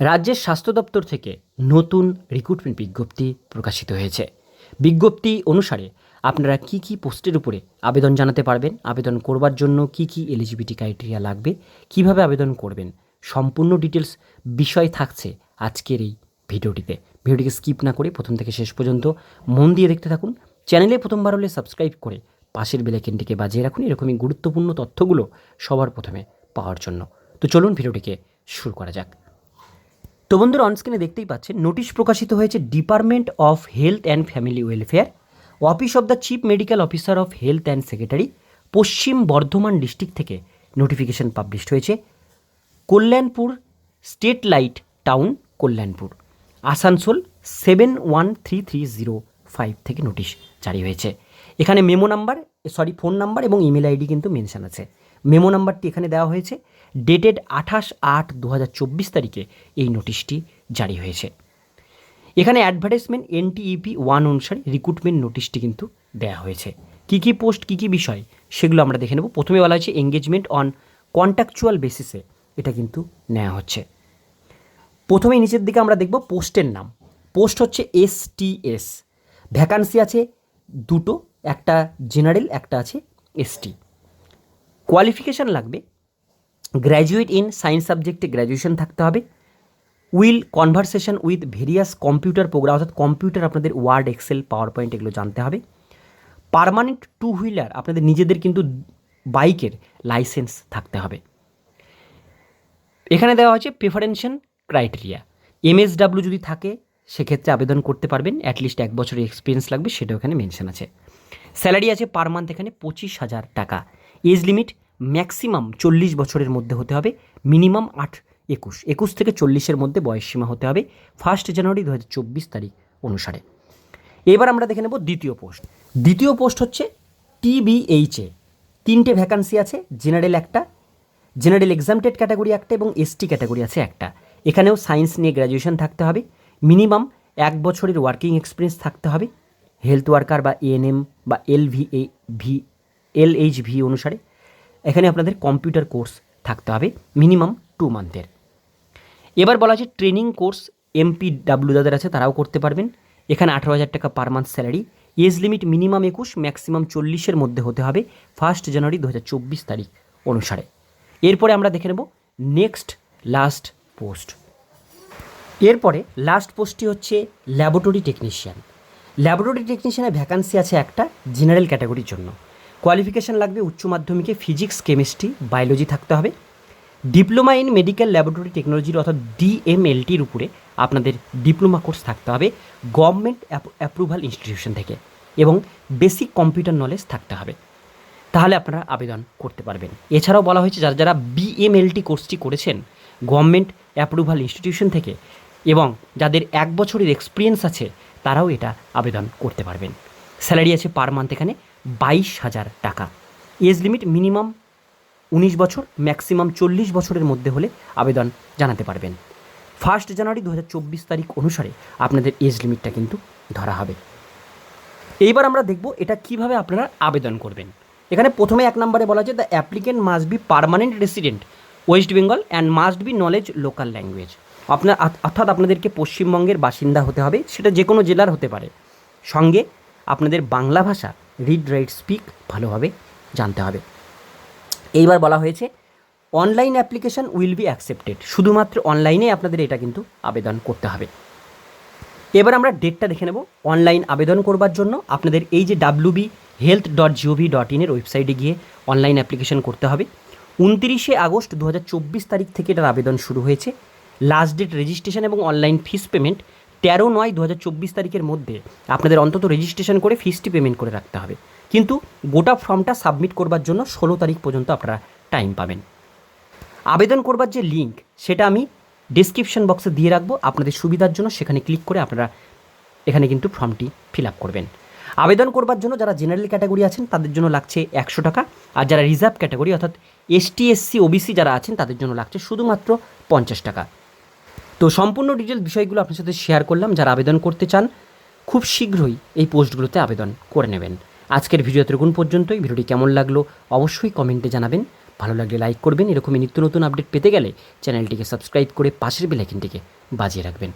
রাজ্যের স্বাস্থ্য দপ্তর থেকে নতুন রিক্রুটমেন্ট বিজ্ঞপ্তি প্রকাশিত হয়েছে। বিজ্ঞপ্তি অনুসারে আপনারা কি কি পোস্টের উপরে আবেদন জানাতে পারবেন, আবেদন করবার জন্য কি কি এলিজিবিলিটি ক্রাইটেরিয়া লাগবে, কীভাবে আবেদন করবেন, সম্পূর্ণ ডিটেলস বিষয় থাকছে আজকের এই ভিডিওটিতে। ভিডিওটিকে স্কিপ না করে প্রথম থেকে শেষ পর্যন্ত মন দিয়ে দেখতে থাকুন। চ্যানেলে প্রথমবার হলে সাবস্ক্রাইব করে পাশের বেলাইকেনটিকে বাজিয়ে রাখুন। এরকমই গুরুত্বপূর্ণ তথ্যগুলো সবার প্রথমে পাওয়ার জন্য। তো চলুন ভিডিওটিকে শুরু করা যাক। তো বন্ধুরা অনস্ক্রিনে দেখতেই পাচ্ছেন নোটিশ প্রকাশিত হয়েছে department of health and family welfare office of the chief medical officer of health and secretary Paschim Bardhaman district থেকে নোটিফিকেশন পাবলিশড হয়েছে, Kalyanpur state light town Kalyanpur, Asansol seven one three three zero five থেকে notice জারি হয়েছে। এখানে memo number sorry phone number এবং email ID কিন্তু mention আছে। Memo নাম্বারটি এখানে দেওয়া হয়েছে। ডেটেড আঠাশ আট দু তারিখে এই নোটিশটি জারি হয়েছে। এখানে অ্যাডভার্টাইজমেন্ট এনটিইপি ওয়ান অনুসারে রিক্রুটমেন্ট নোটিশটি কিন্তু দেওয়া হয়েছে। কী কী পোস্ট কী কী বিষয়, সেগুলো আমরা দেখে নেব। প্রথমে বলা হয়েছে এঙ্গেজমেন্ট অন কন্ট্যাকচুয়াল বেসিসে এটা কিন্তু নেওয়া হচ্ছে। প্রথমে নিচের দিকে আমরা দেখব পোস্টের নাম। পোস্ট হচ্ছে এস টি এস ভ্যাকান্সি আছে দুটো, একটা জেনারেল একটা আছে এসটি কোয়ালিফিকেশান লাগবে গ্র্যাজুয়েট ইন সায়েন্স সাবজেক্টে গ্র্যাজুয়েশন থাকতে হবে। Will conversation with various computer program অর্থাৎ কম্পিউটার আপনাদের ওয়ার্ড এক্সেল পাওয়ার পয়েন্ট এগুলো জানতে হবে। পারমানেন্ট টু হুইলার আপনাদের নিজেদের কিন্তু বাইকের লাইসেন্স থাকতে হবে। এখানে দেওয়া হচ্ছে প্রেফারেন্সিয়াল ক্রাইটেরিয়া এমএসডাব্লিউ যদি থাকে, সেক্ষেত্রে আবেদন করতে পারবেন। অ্যাটলিস্ট এক বছরের এক্সপিরিয়েন্স লাগবে সেটাও এখানে মেনশন আছে। স্যালারি আছে পার মান্থ এখানে পঁচিশ হাজার টাকা। এজ লিমিট ম্যাক্সিমাম চল্লিশ বছরের মধ্যে হতে হবে, মিনিমাম আট একুশ। একুশ থেকে চল্লিশের মধ্যে বয়সসীমা হতে হবে ফার্স্ট জানুয়ারি দু হাজার চব্বিশ তারিখ অনুসারে। এবার আমরা দেখে নেব দ্বিতীয় পোস্ট। দ্বিতীয় পোস্ট হচ্ছে টিবিএইচএ তিনটে ভ্যাকান্সি আছে জেনারেল একটা জেনারেল এক্সামটেড ক্যাটাগরি একটা এবং এসটি ক্যাটাগরি আছে একটা। এখানেও সায়েন্স নিয়ে গ্র্যাজুয়েশন থাকতে হবে মিনিমাম এক বছরের ওয়ার্কিং এক্সপিরিয়েন্স থাকতে হবে হেলথ ওয়ার্কার বা এএনএম বা L V A V L H V অনুসারে। এখানে আপনাদের কম্পিউটার কোর্স থাকতে হবে মিনিমাম টু মান্থের এবার বলা আছে ট্রেনিং কোর্স এমপি ডাব্লিউ যাদের আছে তারাও করতে পারবেন। এখানে আঠারো হাজার টাকা per month salary age limit minimum একুশ ম্যাক্সিমাম চল্লিশের মধ্যে হতে হবে ফার্স্ট জানুয়ারি দু হাজার চব্বিশ তারিখ অনুসারে। এরপরে আমরা দেখে নেব নেক্সট লাস্ট পোস্ট এরপরে লাস্ট পোস্টটি হচ্ছে ল্যাবরেটরি টেকনিশিয়ান ল্যাবরেটরি টেকনিশিয়ানের ভ্যাকান্সি আছে একটা জেনারেল ক্যাটাগরির জন্য। কোয়ালিফিকেশান লাগবে উচ্চ মাধ্যমিকে ফিজিক্স কেমিস্ট্রি বায়োলজি থাকতে হবে। ডিপ্লোমা ইন মেডিকেল ল্যাবরেটরি টেকনোলজির অর্থাৎ ডিএমএলটির উপরে আপনাদের ডিপ্লোমা কোর্স থাকতে হবে গভর্নমেন্ট অ্যাপ্রুভাল ইনস্টিটিউশন থেকে এবং বেসিক কম্পিউটার নলেজ থাকতে হবে। তাহলে আপনারা আবেদন করতে পারবেন। এছাড়াও বলা হয়েছে, যারা যারা বিএমএলটি কোর্সটি করেছেন গভর্নমেন্ট অ্যাপ্রুভাল ইনস্টিটিউশন থেকে এবং যাদের এক বছরের এক্সপিরিয়েন্স আছে, তারাও এটা আবেদন করতে পারবেন। স্যালারি আছে পার মান্থ এখানে। বাইশ হাজার টাকা। এজ লিমিট মিনিমাম উনিশ বছর, ম্যাক্সিমাম চল্লিশ বছরের মধ্যে হলে আবেদন জানাতে পারবেন। ফার্স্ট জানুয়ারি দু হাজার চব্বিশ তারিখ অনুসারে আপনাদের এজ লিমিটটা কিন্তু ধরা হবে। এইবার আমরা দেখব এটা কীভাবে আপনারা আবেদন করবেন। এখানে প্রথমে এক নম্বরে বলা আছে the applicant must be permanent resident West Bengal and must be knowledge local language আপনার অর্থাৎ আপনাদেরকে পশ্চিমবঙ্গের বাসিন্দা হতে হবে, সেটা যে কোনো জেলার হতে পারে। সঙ্গে আপনাদের বাংলা ভাষা রিড রাইট স্পিক ভালোভাবে জানতে হবে। এইবার বলা হয়েছে online application will be accepted শুধুমাত্র অনলাইনে আপনাদের এটা কিন্তু আবেদন করতে হবে। এবার আমরা ডেটটা দেখে নেব। অনলাইন আবেদন করবার জন্য আপনাদের এই যে WB health dot gov dot ইনের ওয়েবসাইটে গিয়ে অনলাইন অ্যাপ্লিকেশন করতে হবে। উনতিরিশে আগস্ট দু হাজার চব্বিশ তারিখ থেকে এটার আবেদন শুরু হয়েছে। লাস্ট ডেট রেজিস্ট্রেশন এবং অনলাইন ফিস পেমেন্ট তেরো নয় দু তারিখের মধ্যে আপনাদের অন্তত রেজিস্ট্রেশন করে ফিসটি পেমেন্ট করে রাখতে হবে। কিন্তু গোটা ফর্মটা সাবমিট করবার জন্য ষোলো তারিখ পর্যন্ত আপনারা টাইম পাবেন। আবেদন করবার যে লিঙ্ক সেটা আমি ডিসক্রিপশন বক্সে দিয়ে রাখব। আপনাদের সুবিধার জন্য সেখানে ক্লিক করে আপনারা এখানে কিন্তু ফর্মটি ফিল আপ করবেন। আবেদন করবার জন্য যারা জেনারেল ক্যাটাগরি আছেন, তাদের জন্য লাগছে একশো টাকা। আর যারা রিজার্ভ ক্যাটাগরি অর্থাৎ এসটি এসসি ওবিসি যারা আছেন, তাদের জন্য লাগছে শুধুমাত্র পঞ্চাশ টাকা। তো সম্পূর্ণ ডিটেল বিষয়গুলো আপনার সাথে শেয়ার করলাম। যারা আবেদন করতে চান, খুব শীঘ্রই এই পোস্টগুলোতে আবেদন করে নেবেন। আজকের ভিডিও এতটুকুন পর্যন্তই। ভিডিওটি কেমন লাগল অবশ্যই কমেন্টে জানাবেন। ভালো লাগলে লাইক করবেন। এরকমই নিত্য নতুন আপডেট পেতে গেলে চ্যানেলটিকে সাবস্ক্রাইব করে পাশের বেলাইকিনটিকে বাজিয়ে রাখবেন।